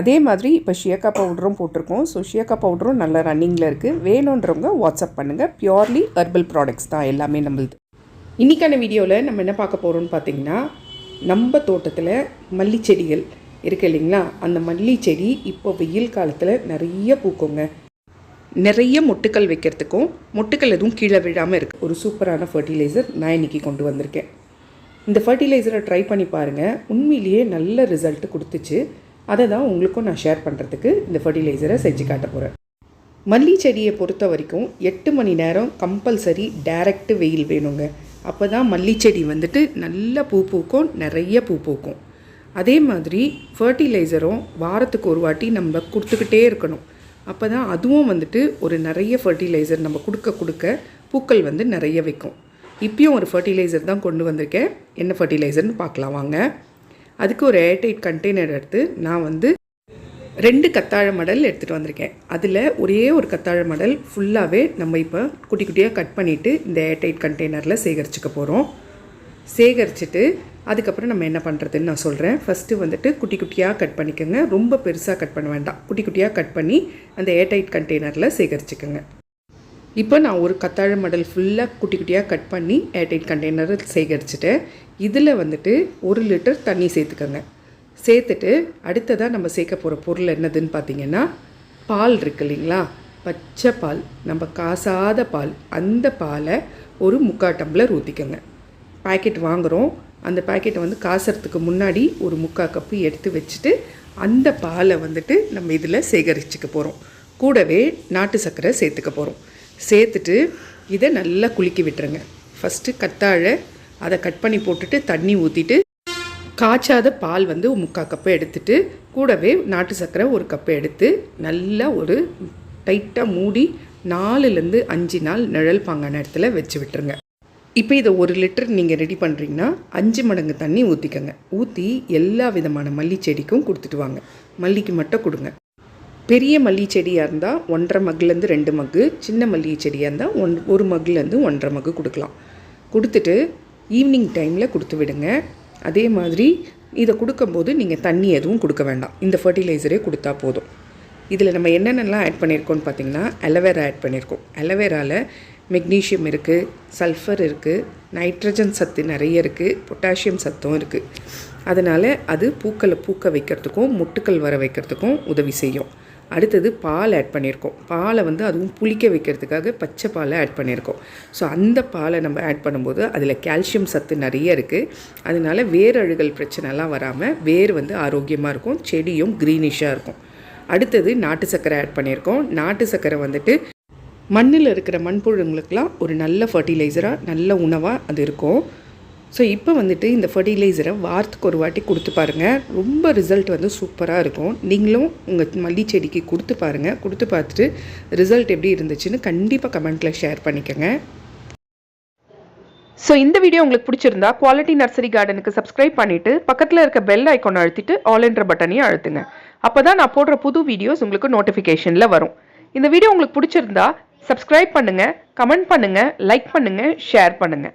அதே மாதிரி இப்போ ஷியக்கா பவுடரும் போட்டிருக்கோம். ஸோ ஷியக்கா பவுடரும் நல்ல ரன்னிங்கில் இருக்குது வேணுன்றவங்க வாட்ஸ்அப் பண்ணுங்கள் பியோர்லி ஹெர்பல் ப்ராடக்ட்ஸ் தான் எல்லாமே நம்மளுது. இன்றைக்கான வீடியோவில் நம்ம என்ன பார்க்க போகிறோம்னு பார்த்தீங்கன்னா நம்ம தோட்டத்தில் மல்லி செடிகள் இருக்கு இல்லைங்களா? அந்த மல்லி செடி இப்போ வெயில் காலத்தில் நிறைய பூக்குங்க. நிறைய மொட்டுக்கள் வைக்கிறதுக்கும் மொட்டுக்கள் எதுவும் கீழே விழாமல் இருக்குது ஒரு சூப்பரான ஃபர்டிலைசர் நான் இன்றைக்கி கொண்டு வந்திருக்கேன். இந்த ஃபர்டிலைசரை ட்ரை பண்ணி பாருங்கள் உண்மையிலேயே நல்ல ரிசல்ட்டு கொடுத்துச்சு. அதை தான் உங்களுக்கும் நான் ஷேர் பண்ணுறதுக்கு இந்த ஃபர்டிலைசரை செஞ்சு காட்ட போகிறேன் மல்லி செடியை பொறுத்த வரைக்கும் எட்டு மணி நேரம் கம்பல்சரி டைரக்ட் வெயில் வேணுங்க. அப்போ தான் மல்லி செடி வந்துட்டு நல்ல பூ பூக்கும் நிறைய பூ பூக்கும். அதே மாதிரி ஃபர்டிலைசரும் வாரத்துக்கு ஒரு வாட்டி நம்ம கொடுத்துக்கிட்டே இருக்கணும். அப்போ தான் அதுவும் வந்துட்டு ஒரு நிறைய ஃபர்டிலைசர் நம்ம கொடுக்க கொடுக்க பூக்கள் வந்து நிறைய வைக்கும். இப்பயும் ஒரு ஃபர்டிலைசர் தான் கொண்டு வந்திருக்கேன். என்ன ஃபர்டிலைசர்னு பார்க்கலாம் வாங்க. அதுக்கு ஒரு ஏர்டைட் கண்டெய்னர் எடுத்து நான் வந்து ரெண்டு கத்தாழ மடல் எடுத்துகிட்டு வந்திருக்கேன். அதில் ஒரே ஒரு கத்தாழ மடல் ஃபுல்லாகவே நம்ம இப்போ குட்டி குட்டியாக கட் பண்ணிவிட்டு இந்த ஏர்டைட் கண்டெய்னரில் சேகரிச்சுக்க போகிறோம் சேகரிச்சுட்டு அதுக்கப்புறம் நம்ம என்ன பண்ணுறதுன்னு நான் சொல்கிறேன் ஃபஸ்ட்டு வந்துட்டு குட்டி குட்டியாக கட் பண்ணிக்கோங்க. ரொம்ப பெருசாக கட் பண்ண வேண்டாம். குட்டி குட்டியாக கட் பண்ணி அந்த ஏர்டைட் கண்டெய்னரில் சேகரிச்சுக்கோங்க. இப்போ நான் ஒரு கத்தாழை மடல் ஃபுல்லாக குட்டி குட்டியாக கட் பண்ணி ஏர்டைட் கண்டெய்னரில் சேகரிச்சுட்டேன் இதில் வந்துட்டு ஒரு லிட்டர் தண்ணி சேர்த்துக்கோங்க. சேர்த்துட்டு அடுத்ததாக நம்ம சேர்க்க போகிற பொருள் என்னதுன்னு பார்த்தீங்கன்னா பால் இருக்கு இல்லைங்களா? பச்சை பால் நம்ம காசாத பால் அந்த பாலை ஒரு முக்கால் டம்ளர் ஊற்றிக்கோங்க பாக்கெட் வாங்குகிறோம் அந்த பாக்கெட்டை வந்து காசுறதுக்கு முன்னாடி ஒரு முக்கால் கப்பு எடுத்து வச்சுட்டு அந்த பாலை வந்துட்டு நம்ம இதில் சேகரிச்சுக்க போகிறோம் கூடவே நாட்டு சர்க்கரை சேர்த்துக்க போகிறோம் சேர்த்துட்டு இதை நல்லா குலுக்கி விட்டுருங்க. ஃபஸ்ட்டு கத்தாழை அதை கட் பண்ணி போட்டுட்டு தண்ணி ஊற்றிட்டு காய்ச்சாத பால் வந்து முக்கால் கப்பை எடுத்துட்டு கூடவே நாட்டு சர்க்கரை ஒரு கப்பை எடுத்து நல்லா ஒரு டைட்டாக மூடி நாலுலேருந்து அஞ்சு நாள் நிழல் பாங்கான இடத்துல வச்சு விட்டுருங்க. இப்போ இதை ஒரு லிட்டர் நீங்கள் ரெடி பண்ணுறீங்கன்னா அஞ்சு மடங்கு தண்ணி ஊற்றிக்கங்க ஊற்றி எல்லா விதமான மல்லி செடிக்கும் கொடுத்துட்டு வாங்க. மல்லிக்கு மட்டும் கொடுங்க. பெரிய மல்லிகை செடியாக இருந்தால் ஒன்றரை மக்குலேருந்து ரெண்டு மக்கு சின்ன மல்லிகை செடியாக இருந்தால் ஒன் ஒரு மக்குலேருந்து ஒன்றரை மக்கு கொடுக்கலாம். கொடுத்துட்டு ஈவினிங் டைமில் கொடுத்து விடுங்க. அதே மாதிரி இதை கொடுக்கும்போது நீங்கள் தண்ணி எதுவும் கொடுக்க வேண்டாம். இந்த ஃபர்டிலைசரே கொடுத்தா போதும். இதில் நம்ம என்னென்னலாம் ஆட் பண்ணியிருக்கோம்னு பார்த்தீங்கன்னா அலோவேரா ஆட் பண்ணியிருக்கோம் அலவேராவில் மெக்னீஷியம் இருக்குது சல்ஃபர் இருக்குது நைட்ரஜன் சத்து நிறைய இருக்குது பொட்டாசியம் சத்தும் இருக்குது அதனால் அது பூக்களை பூக்க வைக்கிறதுக்கும் முட்டுக்கள் வர வைக்கிறதுக்கும் உதவி செய்யும். அடுத்தது பால் ஆட் பண்ணியிருக்கோம். பாலை வந்து அதுவும் புளிக்க வைக்கிறதுக்காக பச்சை பாலை ஆட் பண்ணியிருக்கோம். ஸோ அந்த பாலை நம்ம ஆட் பண்ணும்போது அதில் கால்சியம் சத்து நிறைய இருக்குது அதனால வேர் அழுகல் பிரச்சனைலாம் வராமல் வேர் வந்து ஆரோக்கியமாக இருக்கும். செடியும் க்ரீனிஷாக இருக்கும். அடுத்தது நாட்டு சர்க்கரை ஆட் பண்ணியிருக்கோம். நாட்டு சர்க்கரை வந்துட்டு மண்ணில் இருக்கிற மண்புழுங்களுக்கெல்லாம் ஒரு நல்ல ஃபர்டிலைசராக நல்ல உணவாக அது இருக்கும். ஸோ இப்போ வந்துட்டு இந்த ஃபர்டிலைசரை வாரத்துக்கு ஒரு வாட்டி கொடுத்து பாருங்கள் ரொம்ப ரிசல்ட் வந்து சூப்பராக இருக்கும். நீங்களும் உங்கள் மல்லி செடிக்கு கொடுத்து பாருங்கள் கொடுத்து பார்த்துட்டு ரிசல்ட் எப்படி இருந்துச்சுன்னு கண்டிப்பாக கமெண்ட்டில் ஷேர் பண்ணிக்கோங்க. ஸோ இந்த வீடியோ உங்களுக்கு பிடிச்சிருந்தா குவாலிட்டி நர்சரி கார்டனுக்கு சப்ஸ்கிரைப் பண்ணிட்டு பக்கத்தில் இருக்க பெல் ஐக்கோனை அழுத்திட்டு ஆல் என்ற பட்டனையும் அழுத்துங்க. அப்போ தான் நான் போடுற புது வீடியோஸ் உங்களுக்கு நோட்டிஃபிகேஷனில் வரும். இந்த வீடியோ உங்களுக்கு பிடிச்சிருந்தா சப்ஸ்கிரைப் பண்ணுங்கள் கமெண்ட் பண்ணுங்கள் லைக் பண்ணுங்கள் ஷேர் பண்ணுங்கள்